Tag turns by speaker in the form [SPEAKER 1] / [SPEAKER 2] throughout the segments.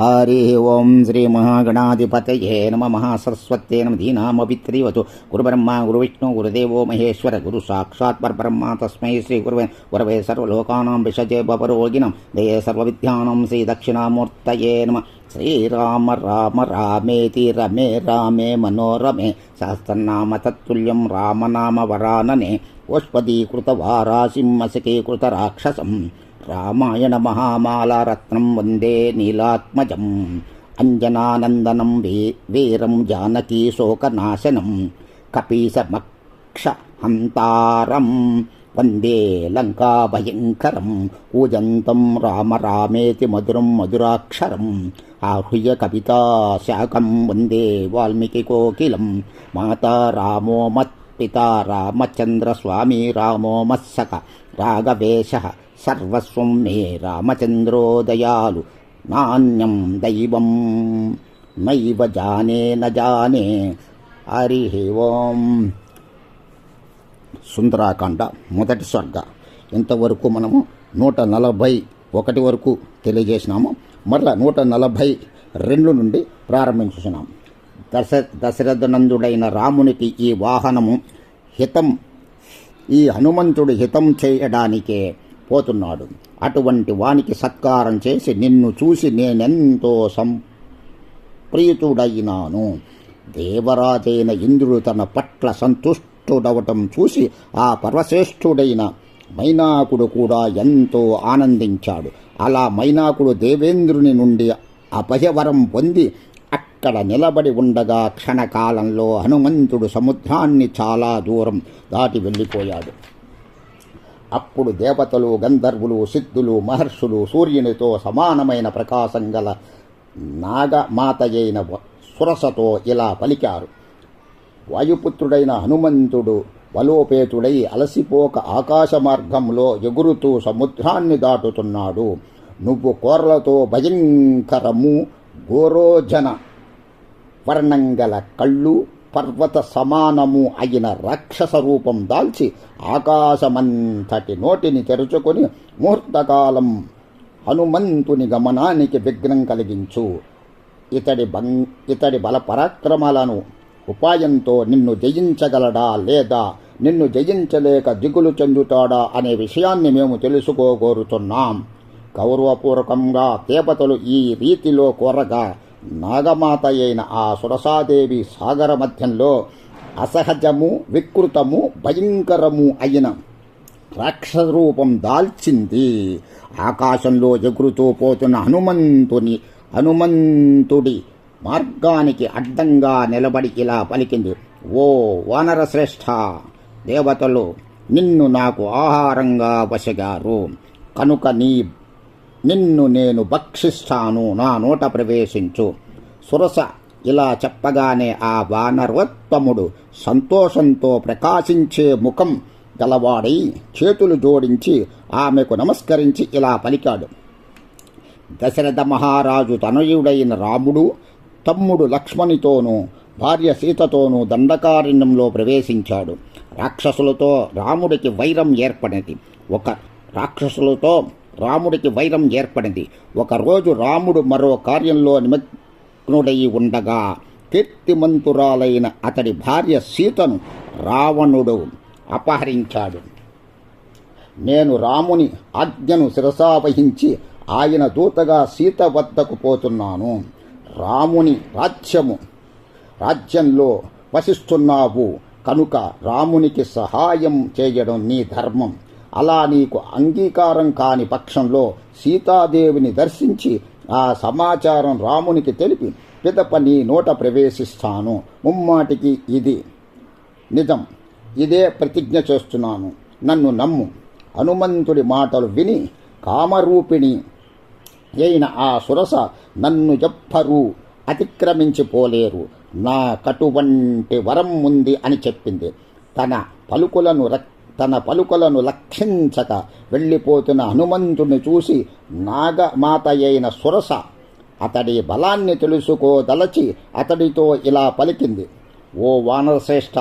[SPEAKER 1] హరి ఓం శ్రీ మహాగణాధిపతయే నమ మహాసరస్వతే నమ దీనామవిత్రీవతు గురుబ్రహ్మ గురువిష్ణు గురుదేవో మహేశ్వర గురు సాక్షాత్ పరబ్రహ్మ తస్మై శ్రీ గురువే గురవే సర్వలోకానాం విషజే బపరోగిణం దయే సర్వవిద్యానం శ్రీ దక్షిణామూర్తయే నమ శ్రీరామ రామ రామేతి రమే రామే మనోరమే సహస్రనామ తత్తుల్యం రామనామ వరాననే ఓష్పదీకృత వారాసింహసకీకృత రాక్షసం రామాయణ మహామాలారత్నం వందే నీలాత్మజం అంజనానందనం వే వీరం జానకీ శోకనాశనం కపీశమక్ష హంతారం వందే లంకాభయంకరం ఊజంతం రామ రామేతి మధురం మధురాక్షరం ఆహ్య కవితాశాకం వందే వాల్మీకి కోకిలం మాత రామో మత్ పిత రామచంద్రస్వామి రామో మత్సక రాగవేశ సర్వస్వం మే రామచంద్రోదయాలు నాణ్యం దైవం నైవ జానే నజానే హరి ఓం సుందరాకాండ మొదటి స్వర్గ ఇంతవరకు మనము నూట నలభై ఒకటి వరకు తెలియజేసినాము మరలా నూట నలభై రెండు నుండి ప్రారంభించున్నాం దశ దశరథనందుడైన రామునికి ఈ వాహనము హితం ఈ హనుమంతుడు హితం చేయడానికే పోతున్నాడు అటువంటి వానికి సత్కారం చేసి నిన్ను చూసి నేనెంతో సంప్రీతుడైనాను దేవరాజైన ఇంద్రుడు తన పట్ల సంతుష్టుడవటం చూసి ఆ పర్వశ్రేష్ఠుడైన మైనాకుడు కూడా ఎంతో ఆనందించాడు అలా మైనాకుడు దేవేంద్రుని నుండి అభయవరం పొంది అక్కడ నిలబడి ఉండగా క్షణకాలంలో హనుమంతుడు సముద్రాన్ని చాలా దూరం దాటి వెళ్ళిపోయాడు అప్పుడు దేవతలు గంధర్వులు సిద్ధులు మహర్షులు సూర్యునితో సమానమైన ప్రకాశం గల నాగమాతయైన సురసతో ఇలా పలికారు వాయుపుత్రుడైన హనుమంతుడు బలోపేతుడై అలసిపోక ఆకాశ మార్గంలో ఎగురుతూ సముద్రాన్ని దాటుతున్నాడు నువ్వు కోర్లతో భయంకరము గోరోజన వర్ణంగల కళ్ళు పర్వత సమానము అయిన రాక్షస రూపం దాల్చి ఆకాశమంతటి నోటిని తెరుచుకొని ముహూర్తకాలం హనుమంతుని గమనానికి విఘ్నం కలిగించు ఇతడి బం ఇతడి బల పరాక్రమాలను ఉపాయంతో నిన్ను జయించగలడా లేదా నిన్ను జయించలేక దిగులు చెందుతాడా అనే విషయాన్ని మేము తెలుసుకోగోరుతున్నాం గౌరవపూర్వకంగా దేవతలు ఈ రీతిలో కోరగా నాగమాత అయిన ఆ సురసాదేవి సాగర మధ్యంలో అసహజము వికృతము భయంకరము అయిన రాక్షసరూపం దాల్చింది ఆకాశంలో ఎగురుతూ పోతున్న హనుమంతుని హనుమంతుడి మార్గానికి అడ్డంగా నిలబడి ఇలా పలికింది ఓ వానరశ్రేష్ఠ దేవతలు నిన్ను నాకు ఆహారంగా వశగారు కనుక నీ నిన్ను నేను భక్షిస్తాను నా నోట ప్రవేశించు సురస ఇలా చెప్పగానే ఆ వానరోత్తముడు సంతోషంతో ప్రకాశించే ముఖం గలవాడై చేతులు జోడించి ఆమెకు నమస్కరించి ఇలా పలికాడు దశరథ మహారాజు తనయుడైన రాముడు తమ్ముడు లక్ష్మణితోనూ భార్య సీతతోనూ దండకారణ్యంలో ప్రవేశించాడు రాక్షసులతో రాముడికి వైరం ఏర్పడింది ఒక రాక్షసులతో రాముడికి వైరం ఏర్పడింది ఒకరోజు రాముడు మరో కార్యంలో నిమగ్నుడై ఉండగా కీర్తిమంతురాలైన అతడి భార్య సీతను రావణుడు అపహరించాడు నేను రాముని ఆజ్ఞను శిరసావహించి ఆయన దూతగా సీత వద్దకు పోతున్నాను రాముని రాజ్యము రాజ్యంలో వసిస్తున్నావు కనుక రామునికి సహాయం చేయడం నీ ధర్మం అలా నీకు అంగీకారం కాని పక్షంలో సీతాదేవిని దర్శించి ఆ సమాచారం రామునికి తెలిపి పిదప నీ నోట ప్రవేశిస్తాను ముమ్మాటికి ఇది నిజం ఇదే ప్రతిజ్ఞ చేస్తున్నాను నన్ను నమ్ము హనుమంతుడి మాటలు విని కామరూపిణి అయిన ఆ సురస నన్ను ఎవ్వరూ అతిక్రమించిపోలేరు నా కటువంటి వరం ఉంది అని చెప్పింది తన పలుకులను రక్ తన పలుకలను లక్షించక వెళ్ళిపోతున్న హనుమంతుని చూసి నాగమాత అయిన సురస అతడి బలాన్ని తెలుసుకోదలచి అతడితో ఇలా పలికింది ఓ వానరశ్రేష్ట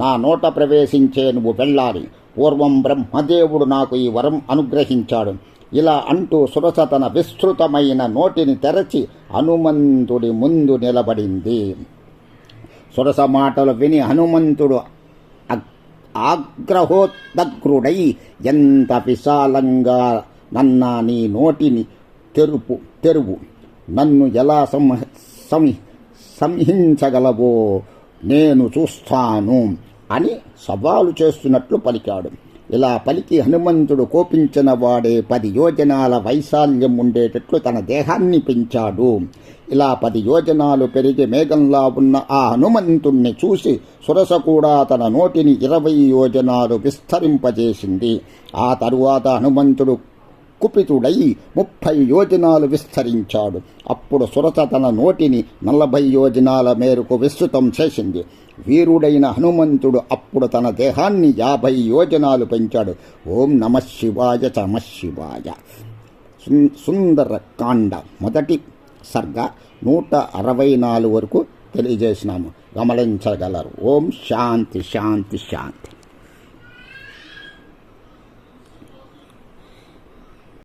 [SPEAKER 1] నా నోట ప్రవేశించే నువ్వు వెళ్ళాలి పూర్వం బ్రహ్మదేవుడు నాకు ఈ వరం అనుగ్రహించాడు ఇలా అంటూ సురస తన విస్తృతమైన నోటిని తెరచి హనుమంతుడి ముందు నిలబడింది సురస మాటలు విని హనుమంతుడు ఆగ్రహోద్గ్రుడై ఎంత విశాలంగా నన్న నీ నోటిని తెరుపు తెరువు నన్ను ఎలా సంహ సంహి సంహించగలవో నేను చూస్తాను అని సవాలు చేస్తున్నట్లు పలికాడు ఇలా పలికి హనుమంతుడు కోపించిన వాడే పది యోజనాల వైశాల్యం ఉండేటట్లు తన దేహాన్ని పెంచాడు ఇలా పది యోజనాలు పెరిగి మేఘంలా ఉన్న ఆ హనుమంతుణ్ణి చూసి సురస కూడా తన నోటిని ఇరవై యోజనాలు విస్తరింపజేసింది ఆ తరువాత హనుమంతుడు కుపితుడై ముప్పై యోజనాలు విస్తరించాడు అప్పుడు సురస తన నోటిని నలభై యోజనాల మేరకు విస్తృతం చేసింది వీరుడైన హనుమంతుడు అప్పుడు తన దేహాన్ని యాభై యోజనాలు పెంచాడు ఓం నమ శివాయ నమ శివాయ సుందర కాండ మొదటి సర్గ నూట అరవై నాలుగు వరకు తెలియజేసినాము గమనించగలరు ఓం శాంతి శాంతి శాంతి